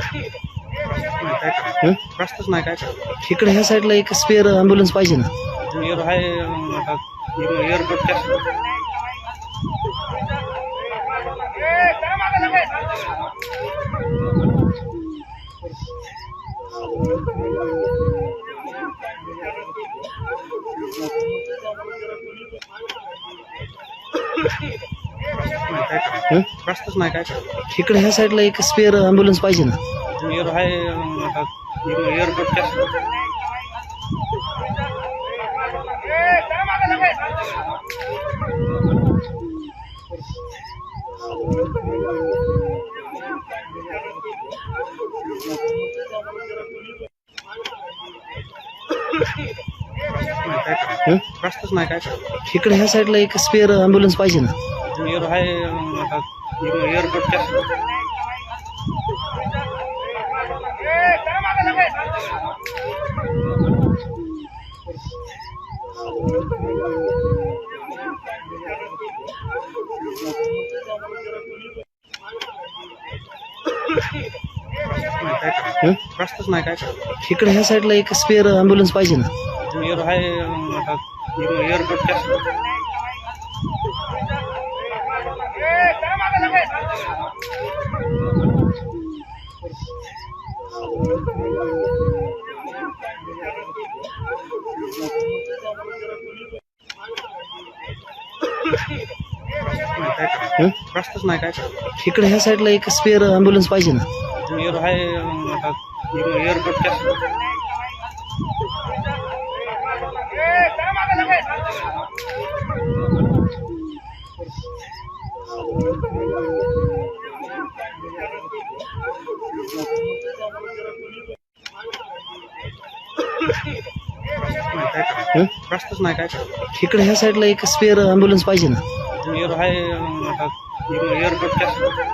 हं? रस्ताच नाही काय इकडे ह्या साईडला एक स्पेअर ॲम्ब्युलन्स पाहिजे ना. एअर आहे आता एअरपोर्टच्या हं? रस्ताच नाही काय इकडे ह्या साईडला एक स्पेअर ॲम्ब्युलन्स पाहिजे ना. एअर आहे आता एअरपोर्टच्या काय हं? रस्ताच नाही काय इकडे ह्या साईडला एक स्पेअर ॲम्ब्युलन्स पाहिजे ना. एअर आहे आता एअरपोर्टच्या काय हं? रस्ताच नाही काय इकडे ह्या साईडला एक स्पेअर ॲम्ब्युलन्स पाहिजे ना एअर आहे आता एअरपोर्टच्या काय हं? रस्ताच नाही काय इकडे ह्या साईडला एक स्पेअर ॲम्ब्युलन्स पाहिजे ना. एअर आहे आता एअरपोर्टच्या रस्ताच नाही काय इकडे ह्या साईडला एक स्पेअर ॲम्ब्युलन्स पाहिजे ना. एअर एअरपोर्टच्या काय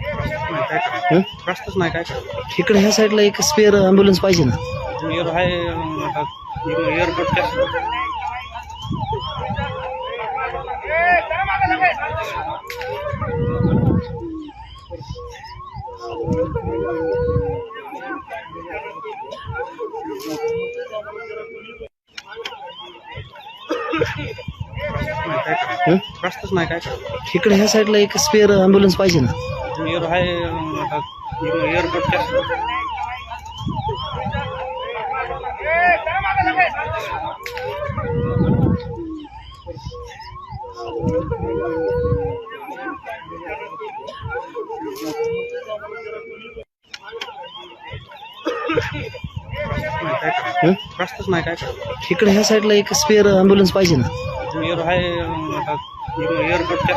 हं? रस्ताच नाही काय इकडे ह्या साईडला एक स्पेअर ॲम्ब्युलन्स पाहिजे ना. एअर आहे आता एअरपोर्टच्या काय हं? रस्ताच नाही काय इकडे ह्या साईडला एक स्पेअर ॲम्ब्युलन्स पाहिजे ना. एअर आहे आता एअरपोर्टच्या हं? रस्ताच नाही काय इकडे ह्या साईडला एक स्पेअर ॲम्ब्युलन्स पाहिजे ना एअर आहे आता एअरपोर्टच्या